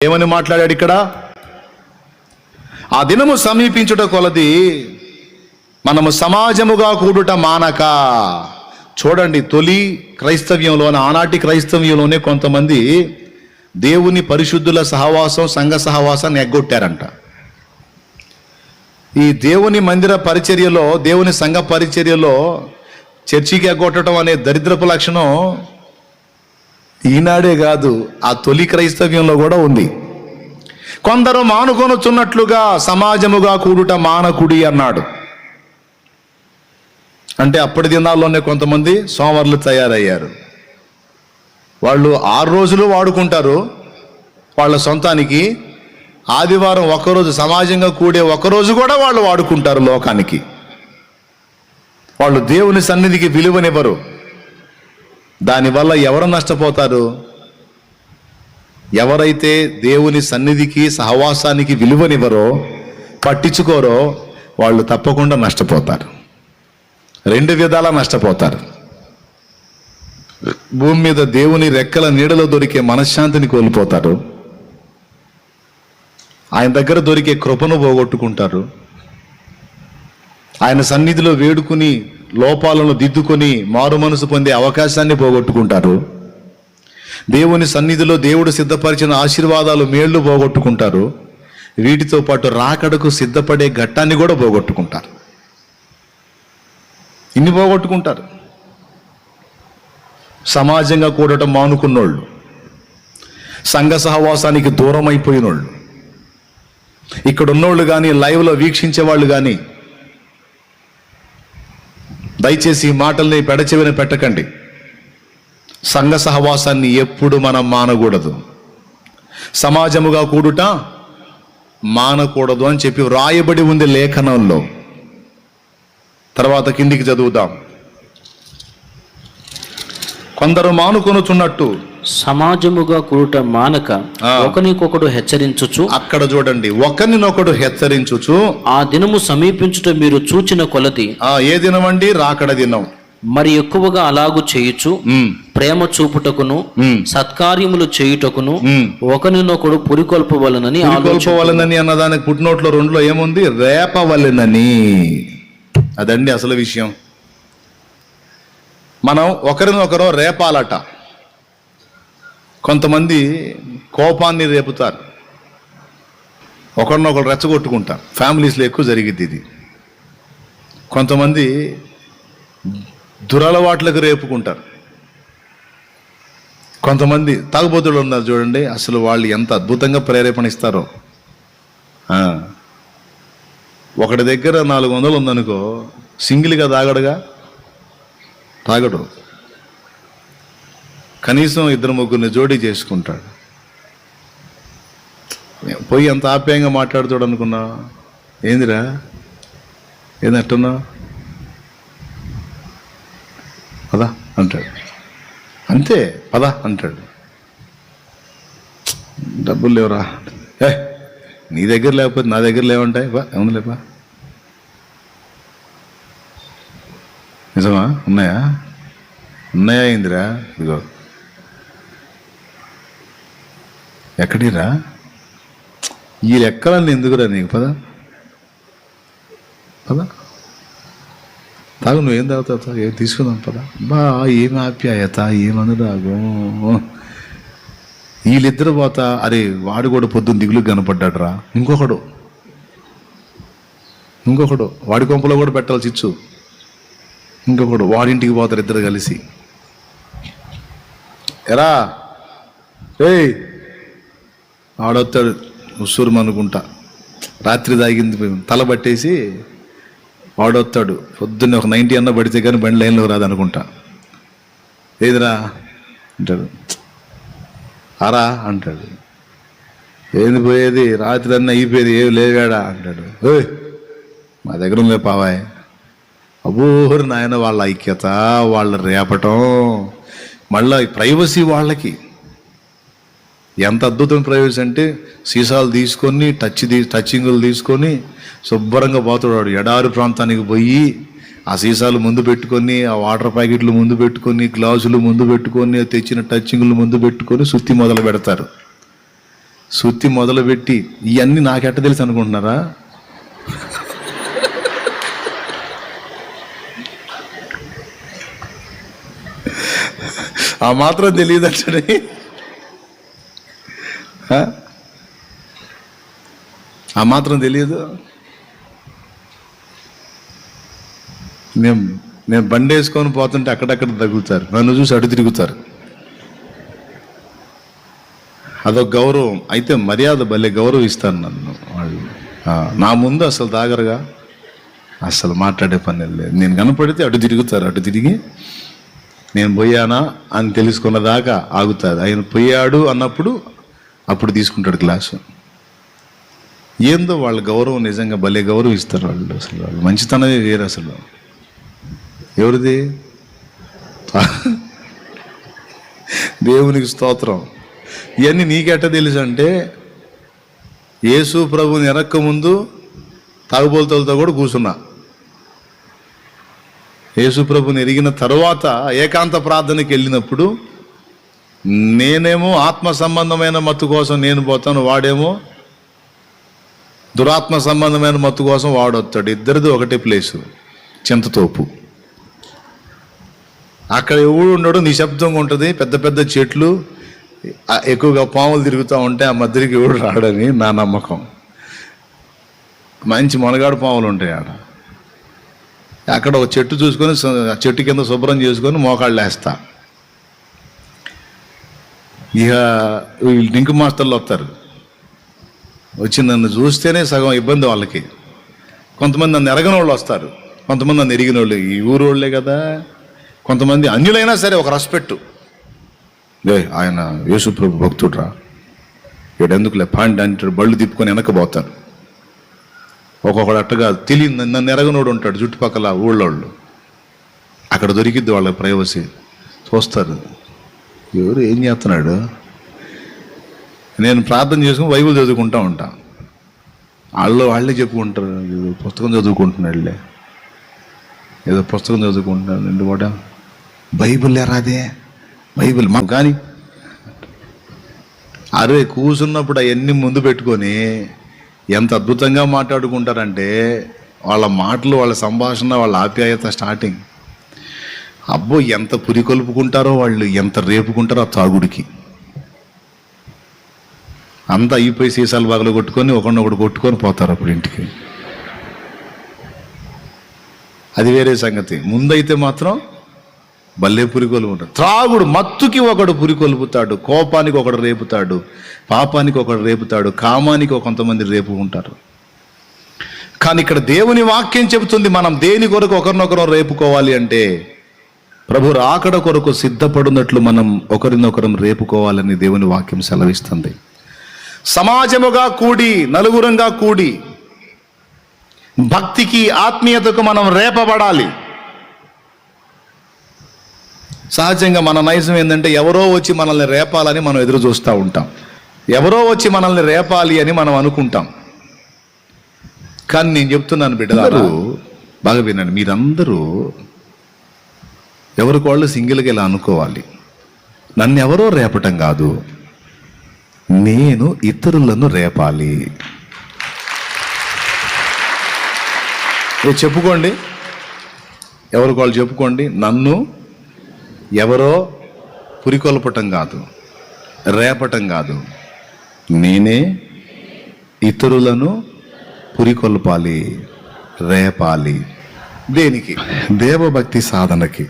ఏమని మాట్లాడాడు ఇక్కడ? ఆ దినము సమీపించుట కొలది మనము సమాజముగా కూడుట మానక. చూడండి తొలి క్రైస్తవ్యంలోనే ఆనాటి క్రైస్తవ్యంలోనే కొంతమంది దేవుని పరిశుద్ధుల సహవాసం సంఘ సహవాసాన్ని ఎగ్గొట్టారంట. ఈ దేవుని మందిర పరిచర్యలో దేవుని సంఘ పరిచర్యలో చర్చికి ఎగ్గొట్టడం అనే దరిద్రపు లక్షణం ఈనాడే కాదు ఆ తొలి క్రైస్తవ్యంలో కూడా ఉంది. కొందరు మానుకొనుచున్నట్లుగా సమాజముగా కూడుట మానకుడి అన్నాడు. అంటే అప్పటి దినాల్లోనే కొంతమంది సోమరులు తయారయ్యారు. వాళ్ళు ఆరు రోజులు వాడుకుంటారు. వాళ్ళ సొంతానికి ఆదివారం ఒకరోజు సమాజంగా కూడే ఒకరోజు కూడా వాళ్ళు వాడుకుంటారు లోకానికి. వాళ్ళు దేవుని సన్నిధికి విలువనివ్వరు. దానివల్ల ఎవరు నష్టపోతారు? ఎవరైతే దేవుని సన్నిధికి సహవాసానికి విలువనివ్వరో పట్టించుకోరో వాళ్ళు తప్పకుండా నష్టపోతారు. రెండు విధాలా నష్టపోతారు. భూమి మీద దేవుని రెక్కల నీడలో దొరికే మనశ్శాంతిని కోల్పోతారు. ఆయన దగ్గర దొరికే కృపను పోగొట్టుకుంటారు. ఆయన సన్నిధిలో వేడుకుని లోపాలను దిద్దుకొని మారు మనసు పొందే అవకాశాన్ని పోగొట్టుకుంటారు. దేవుని సన్నిధిలో దేవుడు సిద్ధపరిచిన ఆశీర్వాదాలు మేళ్ళు పోగొట్టుకుంటారు. వీటితో పాటు రాకడకు సిద్ధపడే ఘట్టాన్ని కూడా పోగొట్టుకుంటారు. ఇన్ని పోగొట్టుకుంటారు. సమాజంగా కూడటం మానుకున్నోళ్ళు. సంఘ సహవాసానికి దూరం అయిపోయినోళ్ళు ఇక్కడ ఉన్నోళ్ళు కానీ లైవ్లో వీక్షించే వాళ్ళు కానీ దయచేసి ఈ మాటల్ని పెడచెవిన పెట్టకండి. సంఘ సహవాసాన్ని ఎప్పుడు మనం మానకూడదు. సమాజముగా కూడుట మానకూడదు అని చెప్పి వ్రాయబడి ఉంది లేఖనంలో. తర్వాత కిందికి చదువుదాం. కొందరు మానుకొనుచున్నట్టు సమాజముగా కూడుట మానక. ఒకనికొకడు హెచ్చరించుచు అక్కడ చూడండి ఒకరినొకడు హెచ్చరించుచు. ఆ దినము సమీపించుట మీరు చూచిన కొలది. ఆ ఏ దినమండి? రాకడ దినం. మరి ఎక్కువగా అలాగు చేయుచు ఉమ్, ప్రేమ చూపుటకును సత్కార్యములు చేయుటకును. ఒకరినొకడు పురికొల్పవలనని ఆలోచన. పురికొల్పవలెనని అన్నదానికి పుట్టినోట్లో రెండులో ఏముంది? రేపవలెనని. అదండి అసలు విషయం. మనం ఒకరినొకరు రేపాలట. కొంతమంది కోపాన్ని రేపుతారు. ఒకరినొకరు రెచ్చగొట్టుకుంటారు. ఫ్యామిలీస్లో ఎక్కువ జరిగిద్ది ఇది. కొంతమంది దురలవాట్లకు రేపుకుంటారు. కొంతమంది తాగుబోతులు ఉన్నారు చూడండి అసలు వాళ్ళు ఎంత అద్భుతంగా ప్రేరేపణ ఇస్తారో. ఒకటి దగ్గర నాలుగు వందలు ఉందనుకో సింగిల్గా తాగడుగా? తాగడు. కనీసం ఇద్దరు ముగ్గురిని జోడీ చేసుకుంటాడు. పోయి అంత ఆప్యాయంగా మాట్లాడుతాడు అనుకున్నా. ఏందిరా? ఏందట్టున్నా పదా అంటాడు. అంతే పదా అంటాడు. డబ్బులు లేవురా. ఏ నీ దగ్గర లేకపోతే నా దగ్గర లేవంటాయి? బా ఏముంది లేపా నిజమా? ఉన్నాయా? ఉన్నాయా ఇందిరా? ఇదిగో. ఎక్కడిరా? ఈ లెక్కలన్నీ ఎందుకురా నీకు? పదా. పదా. తాగు నువ్వేం తాగుతావు? తాగు ఏం తీసుకుందాం పదా. బా ఏం ఆప్యాయత ఏం వీళ్ళిద్దరు పోతా అరే వాడు కూడా పొద్దున్న దిగులు కనపడ్డాడు రా ఇంకొకడు. ఇంకొకడు. వాడి కొంపలో కూడా పెట్టాల్సి ఇచ్చు. ఇంకొకడు. వాడింటికి పోతారు ఇద్దరు కలిసి. ఎరా. ఏయ్ ఆడొస్తాడు ఉసూరు అనుకుంటా రాత్రి తాగింది తల పట్టేసి వాడొస్తాడు పొద్దున్నే ఒక నైంటీ అన్న పడితే కానీ బండి లైన్లో రాదనుకుంటా. ఏదిరా? అంటాడు. అరా? అంటాడు. ఏంది పోయేది? రాత్రి అన్న అయిపోయేది ఏమి లేవాడా అంటాడు. ఓయ్ మా దగ్గర ఉందే పావాయ్. అబోహరు నాయన వాళ్ళ ఐక్యత వాళ్ళ రేపటం మళ్ళీ ప్రైవసీ వాళ్ళకి. ఎంత అద్భుతం ప్రైవసీ అంటే సీసాలు తీసుకొని టచ్ తీ తీసుకొని శుభ్రంగా పోతాడు. ఎడారి ప్రాంతానికి పోయి ఆ సీసాలు ముందు పెట్టుకొని ఆ వాటర్ ప్యాకెట్లు ముందు పెట్టుకొని గ్లాసులు ముందు పెట్టుకొని తెచ్చిన టచ్చింగ్లు ముందు పెట్టుకొని సుత్తి మొదలు పెడతారు. సుత్తి మొదలుపెట్టి ఇవన్నీ నాకెట్ట తెలుసు అనుకుంటున్నారా? ఆ మాత్రం తెలియదు అంటే ఆ మాత్రం తెలియదు. నేను నేను బండి వేసుకొని పోతుంటే అక్కడక్కడ తగులుతారు. నన్ను చూసి అటు తిరుగుతారు. అదొక గౌరవం. అయితే మర్యాద భలే గౌరవిస్తాను నన్ను వాళ్ళు. నా ముందు అసలు దాగరగా అసలు మాట్లాడే పని లేదు. నేను కనపడితే అటు తిరుగుతారు. అటు తిరిగి నేను పోయానా అని తెలుసుకున్న దాకా ఆగుతారు. ఆయన పోయాడు అన్నప్పుడు అప్పుడు తీసుకుంటాడు క్లాసు ఏందో వాళ్ళ గౌరవం నిజంగా భలే గౌరవిస్తారు వాళ్ళు అసలు. వాళ్ళు మంచితనమే వేరు అసలు. ఎవరిది? దేవునికి స్తోత్రం. ఇవన్నీ నీకెట్ట తెలుసు అంటే యేసు ప్రభుని వెనక్క ముందు తాగుబోతులతో కూడా కూర్చున్నా. యేసు ప్రభుని ఎరిగిన తర్వాత ఏకాంత ప్రార్థనకి వెళ్ళినప్పుడు నేనేమో ఆత్మ సంబంధమైన మత్తు కోసం నేను పోతాను వాడేమో దురాత్మ సంబంధమైన మత్తు కోసం వాడొస్తాడు. ఇద్దరిది ఒకటే ప్లేసు చింతతోపు అక్కడ ఎవడు ఉండడు నిశ్శబ్దంగా ఉంటుంది పెద్ద పెద్ద చెట్లు ఎక్కువగా పాములు తిరుగుతూ ఉంటే ఆ మధ్యకి ఎవడు రాడని నా నమ్మకం. మంచి మునగాడు పాములు ఉంటాయి ఆడ. అక్కడ ఒక చెట్టు చూసుకొని చెట్టు కింద శుభ్రం చేసుకొని మోకాళ్ళు వేస్తాను ఇక వీళ్ళు డింకు మాస్టర్లు వస్తారు. వచ్చి నన్ను చూస్తేనే సగం ఇబ్బంది వాళ్ళకి. కొంతమంది నన్ను ఎరగని వాళ్ళు వస్తారు. కొంతమంది నన్ను ఎరిగిన వాళ్ళు ఈ ఊరు వాళ్ళే కదా. కొంతమంది అన్యులైనా సరే ఒక రెస్పెక్ట్ లే ఆయన యేసుప్రభు భక్తుడ్రా వీడెందుకులే పాండి అంటాడు బళ్ళు తిప్పుకొని వెనకపోతారు ఒక్కొక్కడు అట్టగా తెలియదు నన్ను ఎరగనోడు ఉంటాడు చుట్టుపక్కల ఊళ్ళోళ్ళు. అక్కడ దొరికిద్ది వాళ్ళ ప్రైవసీ. చూస్తారు. ఎవరు ఏం చేస్తున్నాడు? నేను ప్రార్థన చేసుకుని బైబిల్ చదువుకుంటా ఉంటా. వాళ్ళు వాళ్ళే చెప్పుకుంటారు. ఏదో పుస్తకం చదువుకుంటున్నాడులే ఏదో పుస్తకం చదువుకుంటున్నాడు నిండు కూడా బైబిల్ ఎరాదే బైబిల్ మా కానీ అరే కూర్చున్నప్పుడు అవన్నీ ముందు పెట్టుకొని ఎంత అద్భుతంగా మాట్లాడుకుంటారంటే వాళ్ళ మాటలు వాళ్ళ సంభాషణ వాళ్ళ ఆప్యాయత స్టార్టింగ్ అబ్బో ఎంత పురికొల్పుకుంటారో వాళ్ళు ఎంత రేపుకుంటారో ఆ తాగుడికి. అంతా అయిపోయి సీసాలు బాగలు కొట్టుకొని ఒకడినొకడు కొట్టుకొని పోతారు అప్పుడు ఇంటికి. అది వేరే సంగతి. ముందైతే మాత్రం భలే పురికొల్పుతాడు త్రాగుడు మత్తుకి ఒకడు పురికొల్పుతాడు కోపానికి ఒకడు రేపుతాడు పాపానికి ఒకడు రేపుతాడు కామానికి కొంతమంది రేపు ఉంటారు కానీ ఇక్కడ దేవుని వాక్యం చెబుతుంది మనం దేని కొరకు ఒకరినొకరు రేపుకోవాలి అంటే ప్రభు రాకడ కొరకు సిద్ధపడినట్లు మనం ఒకరినొకరం రేపుకోవాలని దేవుని వాక్యం సెలవిస్తుంది. సమాజముగా కూడి నలుగురంగా కూడి భక్తికి ఆత్మీయతకు మనం రేపబడాలి. సహజంగా మన నైజం ఏంటంటే ఎవరో వచ్చి మనల్ని రేపాలని మనం ఎదురు చూస్తూ ఉంటాం. ఎవరో వచ్చి మనల్ని రేపాలి అని మనం అనుకుంటాం. కానీ నేను చెప్తున్నాను బిడ్డలారు బాగా వినండి. మీరందరూ ఎవరికి వాళ్ళు సింగిల్గా ఇలా అనుకోవాలి. నన్ను ఎవరో రేపటం కాదు. నేను ఇతరులను రేపాలి. చెప్పుకోండి. ఎవరికి వాళ్ళు చెప్పుకోండి. నన్ను ఎవరో పురికొల్పటం కాదు రేపటం కాదు. నేనే ఇతరులను పురికొల్పాలి రేపాలి. దేనికి? దేవభక్తి సాధనకి.